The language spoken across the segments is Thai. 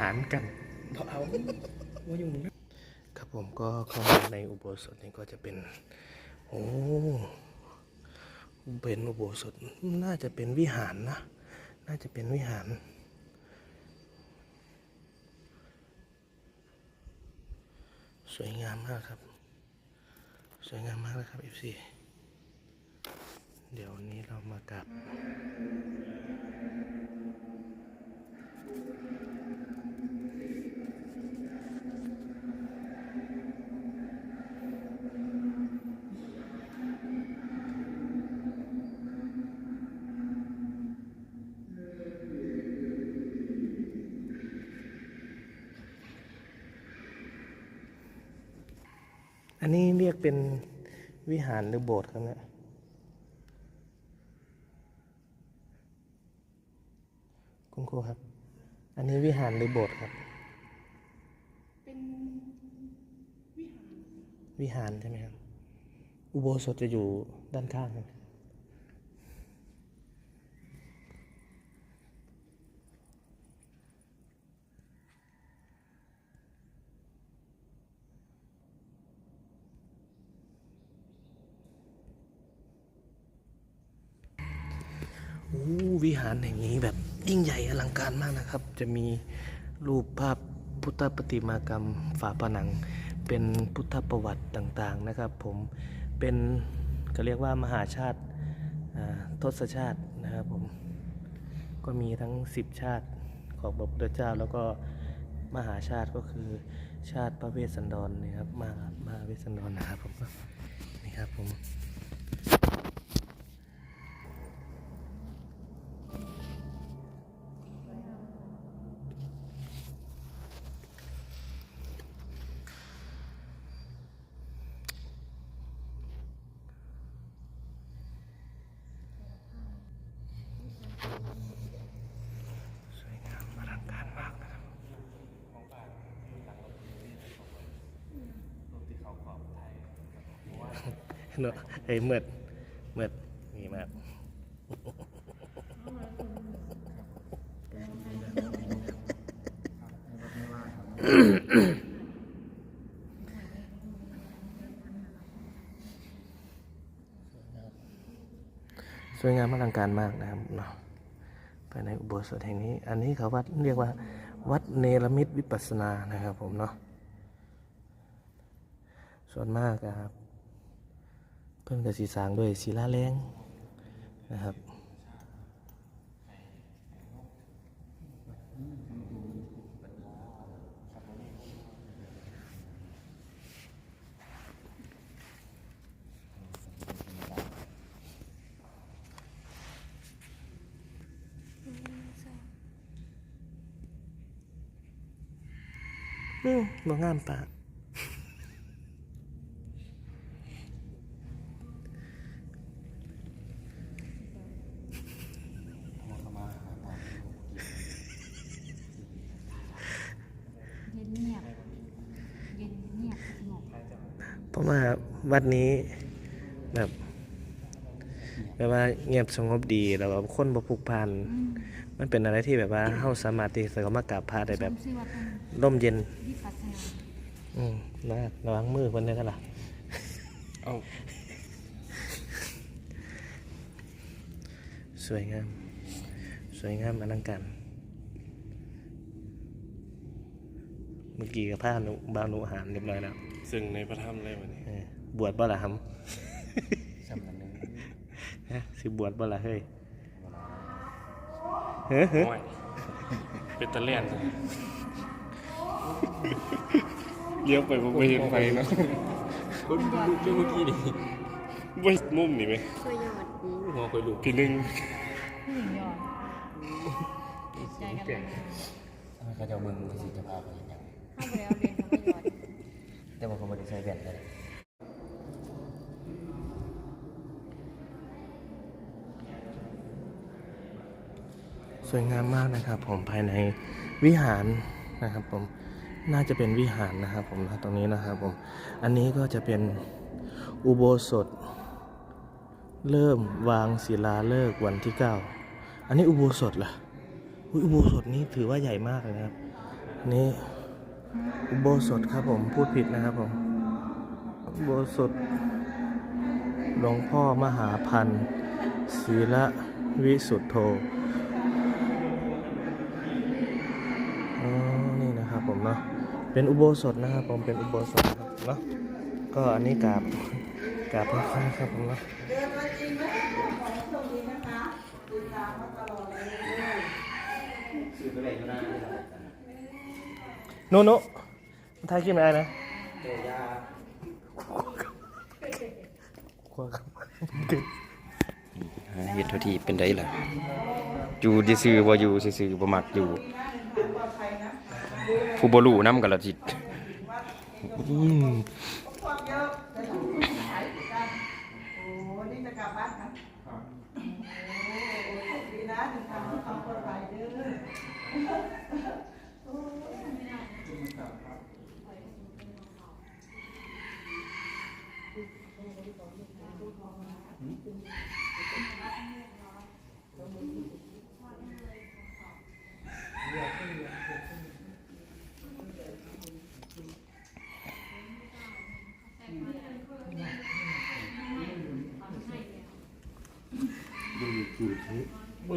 หารกันเอาเอาว่าอยู่นะครับผมก็เข้ามาในอุโบสถนี่ก็จะเป็น โอ้เป็นอุโบสถน่าจะเป็นวิหารนะ น่าจะเป็นวิหาร สวยงามมากครับ สวยงามมากเลยครับ FC เดี๋ยวนนี้เรามากราบ อันนี้เรียกเป็นวิหารหรือโบสถ์ครับเนี่ยคุณครูครับ อันนี้วิหารหรือโบสถ์ครับ เป็นวิหาร วิหารใช่ไหมครับ อุโบสถจะอยู่ด้านข้างครับโอ้ วิหารแห่งนี้แบบยิ่งใหญ่อลังการมากนะครับ จะมีรูปภาพพุทธปฏิมากรรมฝาผนัง เป็นพุทธประวัติต่างๆนะครับ ผมเป็นก็เรียกว่ามหาชาติทศชาตินะครับผมก็มีทั้ง 10 ชาติของพระพุทธเจ้า แล้วก็มหาชาติก็คือชาติพระเวสสันดรนะครับมหามหาเวสสันดรนะครับผมนี่ครับผม สวยงามอลังการมากนะครับ เนอะไอ้เมือดเมือดนี่มากสวยงามอลังการมากนะครับเนาะภายในอุโบสถแห่งนี้ อันนี้เขาวัดเรียกว่า วัดเนรมิตวิปัสสนานะครับผมเนาะส่วนมากครับ พื่อนกับสีสางด้วยศิลาแรงนะครับอืมบ่งามปาก เย็นเงียบ เย็นเงียบสงบ เพราะ ว่าวัดนี้แบบแบบว่าเงียบสงบดีแล้วแบบคนบ่พลุกพล่านอืมมันเป็นอะไรที่แบบว่าเฮาสามารถที่จะเข้ามากราบพระได้แบบสมชื่อว่าเป็นร่มเย็นวิปัสสนาอืมนะระวังมือเพิ่นได้ก็ล่ะเอาสวยงาม สวยงามอลังการ มื่อกี้กับผ้าหนุบาวหนุอาหารเรียบร้อยแล้วซึ่งในพระธรรมเลยวันนี้เออบวชบ่ล่ะครับสำคัญหนึ่งฮะสิบวชบ่ล่ะเฮ้ยเฮ้ยเฮ้ยโอ้ยเป็นตะเลียนเลี้ยวไปผมไปเห็นไฟเนาะคนลุกเมื่อกี้นี่ไม่มุมนี่ไหมช่วยยอดหัวคอยลุกทีนึงผู้หญิงยอดติดใจกันเลยเขาจะเอามึงไปสิจะพาไปเห็นยัง เข้าไปแล้วเรียนคำว่ายอดแต่ว่าเขาไม่ได้ใช้แว่นเลยสวยงามมากนะครับ ผมภายในวิหารนะครับ ผมน่าจะเป็นวิหารนะครับ ผมนะตรงนี้นะครับ ผม อันนี้ก็จะเป็นอุโบสถ เริ่มวางศิลาฤกษ์วันที่9อันนี้อุโบสถเหรออุโบสถนี้ถือว่าใหญ่มากเลยนะครับอนี่ อุโบสถครับผมพูดผิดนะครับผมอุโบสถหลวงพ่อมหาพันธ์ศีละวิสุทธโธนี่นะครับผมเนาะเป็นอุโบสถนะครับผมเป็นอุโบสถครับเนาะก็อันนี้กราบกราบพระคุณครับผมเนาะ โนโนทายขึ้นมานะกลัวครับเฮ็ดเท่าที่เป็นได้ล่ะอยู่ซื่อๆบ่อยู่ซื่อๆบ่มักอยู่ ผู้บ่รู้นำกันละจิต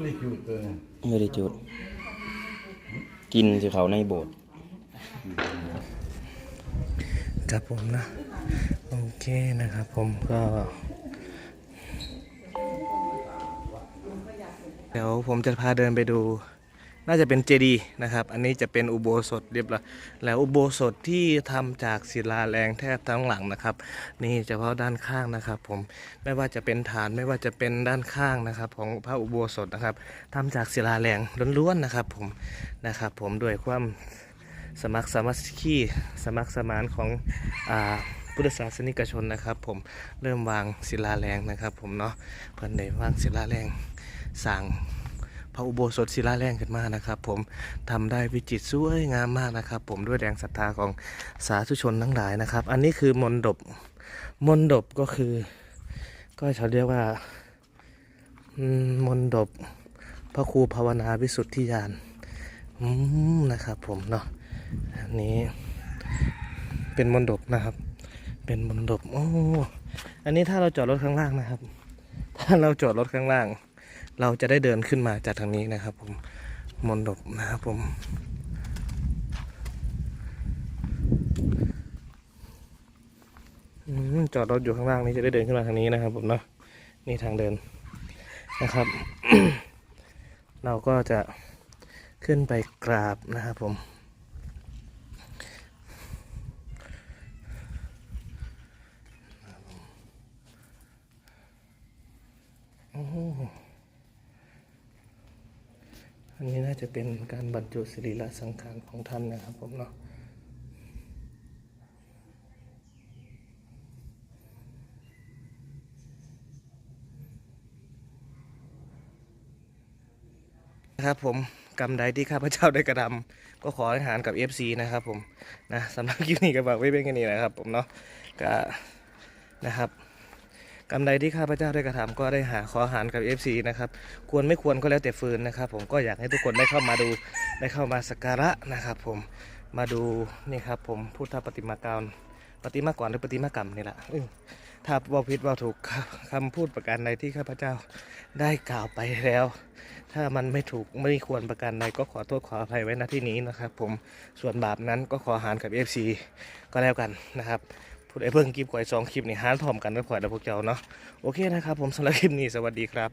อืมไม่ได้จุด กินสิเขาในโบสถ์ครับผมนะ โอเคนะครับผมก็เดี๋ยวผมจะพาเดินไปดู น่าจะเป็นเจดีย์นะครับ อันนี้จะเป็นอุโบสถเรียบร้อยแล้วอุโบสถที่ทำจากศิลาแรงแทบทั้งหลังนะครับ นี่เฉพาะด้านข้างนะครับ ผมไม่ว่าจะเป็นฐานไม่ว่าจะเป็นด้านข้างนะครับ ของพระอุโบสถนะครับทำจากศิลาแรงล้วนๆนะครับ ผมนะครับ ผมด้วยความสมัครสมัคคีสมัครสมานของอ่าพุทธศาสนิกชนนะครับ ผมเริ่มวางศิลาแรงนะครับ ผมเนาะเพิ่นได้วางศิลาแรงสร้าง พระอุโบสถศิลาแรงขึ้นมานะครับ ผมทำได้วิจิตรสวยงามมากนะครับ ผมด้วยแรงศรัทธาของสาธุชนทั้งหลายนะครับ อันนี้คือมนดบมนดบก็คือ ก็เขาเรียกว่ามนดบพระครูภาวนาวิสุทธิยานนะครับ ผมเนาะอันนี้เป็นมนดบนะครับ เป็นมนดบโอ้อันนี้ถ้าเราจอดรถข้างล่างนะครับ ถ้าเราจอดรถข้างล่าง เราจะได้เดินขึ้นมาจากทางนี้นะครับผมมนดบนะครับผมอืมจอดรถอยู่ข้างล่างนี้จะได้เดินขึ้นมาทางนี้นะครับผมเนาะนี่ทางเดินนะครับ เราก็จะขึ้นไปกราบนะครับผมโอ้โห อั นนี้น่าจะเป็นการบรรจุสรีระสังขารของท่านนะครับผมเนาะครับผมกรรมใดที่ข้าพเจ้าได้กระทำก็ขอให้หารกับ FC นะครับผมนะสำหรับคลิปนี้ก็บอกไว้เป็นกันนี้นะครับผมเนาะก็นะครับ กรรที่ข้าพเจ้าได้กระทำก็ได้หาขออาหารกับ FC นะครับ ควรไม่ควรก็แล้วแต่ฟืนนะครับ ผมก็อยากให้ทุกคนได้เข้ามาดูได้เข้ามาสักการะนะครับ ผมมาดูนี่ครับ ผมพุทธปฏิมากรรมปฏิมากรหรือปฏิมากรรมนี่แหละถ้าว่าผิดว่าถูกคำพูดประการใดที่ข้าพเจ้าได้กล่าวไปแล้ว ถ้ามันไม่ถูกไม่ควรประการใดก็ขอโทษขออภัยไว้ณที่นี้นะครับ ผมส่วนบาปนั้นก็ขอหารกับ FC ก็แล้วกันนะครับ พูดไอ้เพิ่งคลิปก่อยสองคลิปนี่หารพร้อมกันกับข่อยและพวกเจ้าเนาะโอเคนะครับผมสำหรับคลิปนี้สวัสดีครับ